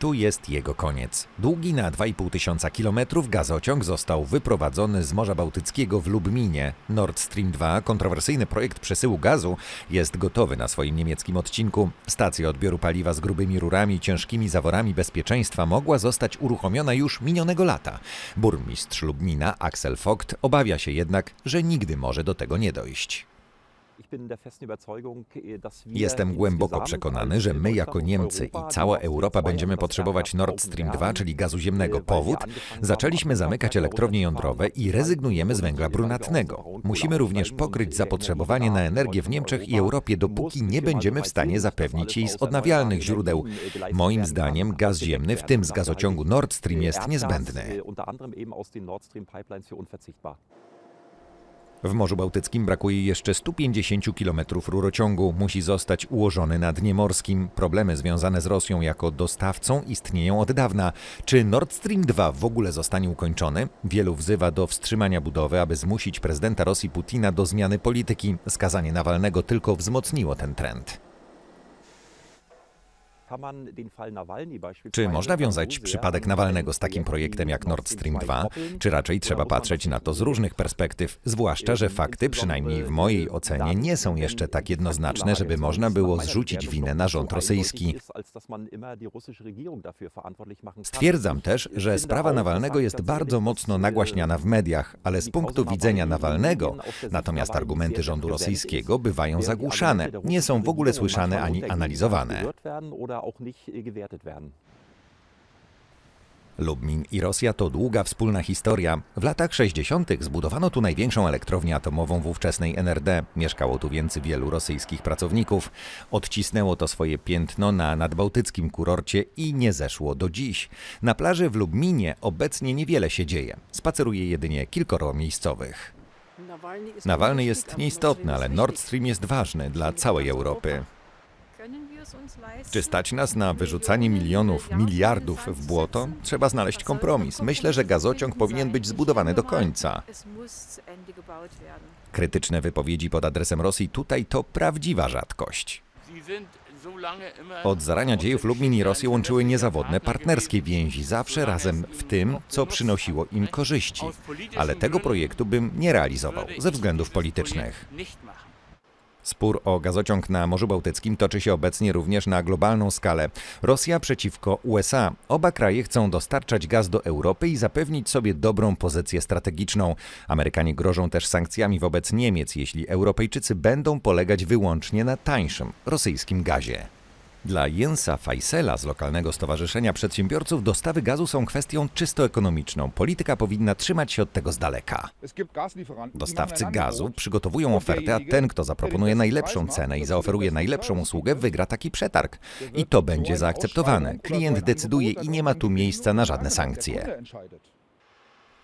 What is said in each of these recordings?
Tu jest jego koniec. Długi na 2,5 tysiąca kilometrów gazociąg został wyprowadzony z Morza Bałtyckiego w Lubminie. Nord Stream 2, kontrowersyjny projekt przesyłu gazu, jest gotowy na swoim niemieckim odcinku. Stacja odbioru paliwa z grubymi rurami i ciężkimi zaworami bezpieczeństwa mogła zostać uruchomiona już minionego lata. Burmistrz Lubmina, Axel Vogt, obawia się jednak, że nigdy może do tego nie dojść. Jestem głęboko przekonany, że my jako Niemcy i cała Europa będziemy potrzebować Nord Stream 2, czyli gazu ziemnego. Powód? Zaczęliśmy zamykać elektrownie jądrowe i rezygnujemy z węgla brunatnego. Musimy również pokryć zapotrzebowanie na energię w Niemczech i Europie, dopóki nie będziemy w stanie zapewnić jej z odnawialnych źródeł. Moim zdaniem gaz ziemny, w tym z gazociągu Nord Stream, jest niezbędny. W Morzu Bałtyckim brakuje jeszcze 150 km rurociągu. Musi zostać ułożony na dnie morskim. Problemy związane z Rosją jako dostawcą istnieją od dawna. Czy Nord Stream 2 w ogóle zostanie ukończony? Wielu wzywa do wstrzymania budowy, aby zmusić prezydenta Rosji Putina do zmiany polityki. Skazanie Nawalnego tylko wzmocniło ten trend. Czy można wiązać przypadek Nawalnego z takim projektem jak Nord Stream 2, czy raczej trzeba patrzeć na to z różnych perspektyw, zwłaszcza, że fakty, przynajmniej w mojej ocenie, nie są jeszcze tak jednoznaczne, żeby można było zrzucić winę na rząd rosyjski. Stwierdzam też, że sprawa Nawalnego jest bardzo mocno nagłaśniana w mediach, ale z punktu widzenia Nawalnego, natomiast argumenty rządu rosyjskiego bywają zagłuszane, nie są w ogóle słyszane ani analizowane. Lubmin i Rosja to długa wspólna historia. W latach 60. zbudowano tu największą elektrownię atomową w ówczesnej NRD. Mieszkało tu więc wielu rosyjskich pracowników. Odcisnęło to swoje piętno na nadbałtyckim kurorcie i nie zeszło do dziś. Na plaży w Lubminie obecnie niewiele się dzieje. Spaceruje jedynie kilkoro miejscowych. Nawalny jest nieistotny, ale Nord Stream jest ważny dla całej Europy. Czy stać nas na wyrzucanie milionów, miliardów w błoto? Trzeba znaleźć kompromis. Myślę, że gazociąg powinien być zbudowany do końca. Krytyczne wypowiedzi pod adresem Rosji tutaj to prawdziwa rzadkość. Od zarania dziejów Lubmin i Rosję łączyły niezawodne partnerskie więzi, zawsze razem w tym, co przynosiło im korzyści. Ale tego projektu bym nie realizował ze względów politycznych. Spór o gazociąg na Morzu Bałtyckim toczy się obecnie również na globalną skalę. Rosja przeciwko USA. Oba kraje chcą dostarczać gaz do Europy i zapewnić sobie dobrą pozycję strategiczną. Amerykanie grożą też sankcjami wobec Niemiec, jeśli Europejczycy będą polegać wyłącznie na tańszym rosyjskim gazie. Dla Jensa Faisela z lokalnego Stowarzyszenia Przedsiębiorców dostawy gazu są kwestią czysto ekonomiczną. Polityka powinna trzymać się od tego z daleka. Dostawcy gazu przygotowują ofertę, a ten, kto zaproponuje najlepszą cenę i zaoferuje najlepszą usługę, wygra taki przetarg. I to będzie zaakceptowane. Klient decyduje i nie ma tu miejsca na żadne sankcje.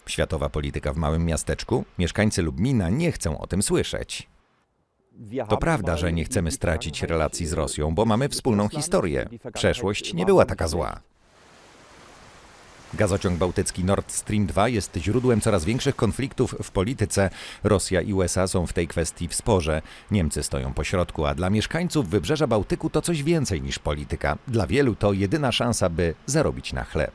Światowa polityka w małym miasteczku? Mieszkańcy Lubmina nie chcą o tym słyszeć. To prawda, że nie chcemy stracić relacji z Rosją, bo mamy wspólną historię. Przeszłość nie była taka zła. Gazociąg bałtycki Nord Stream 2 jest źródłem coraz większych konfliktów w polityce. Rosja i USA są w tej kwestii w sporze. Niemcy stoją po środku, a dla mieszkańców wybrzeża Bałtyku to coś więcej niż polityka. Dla wielu to jedyna szansa, by zarobić na chleb.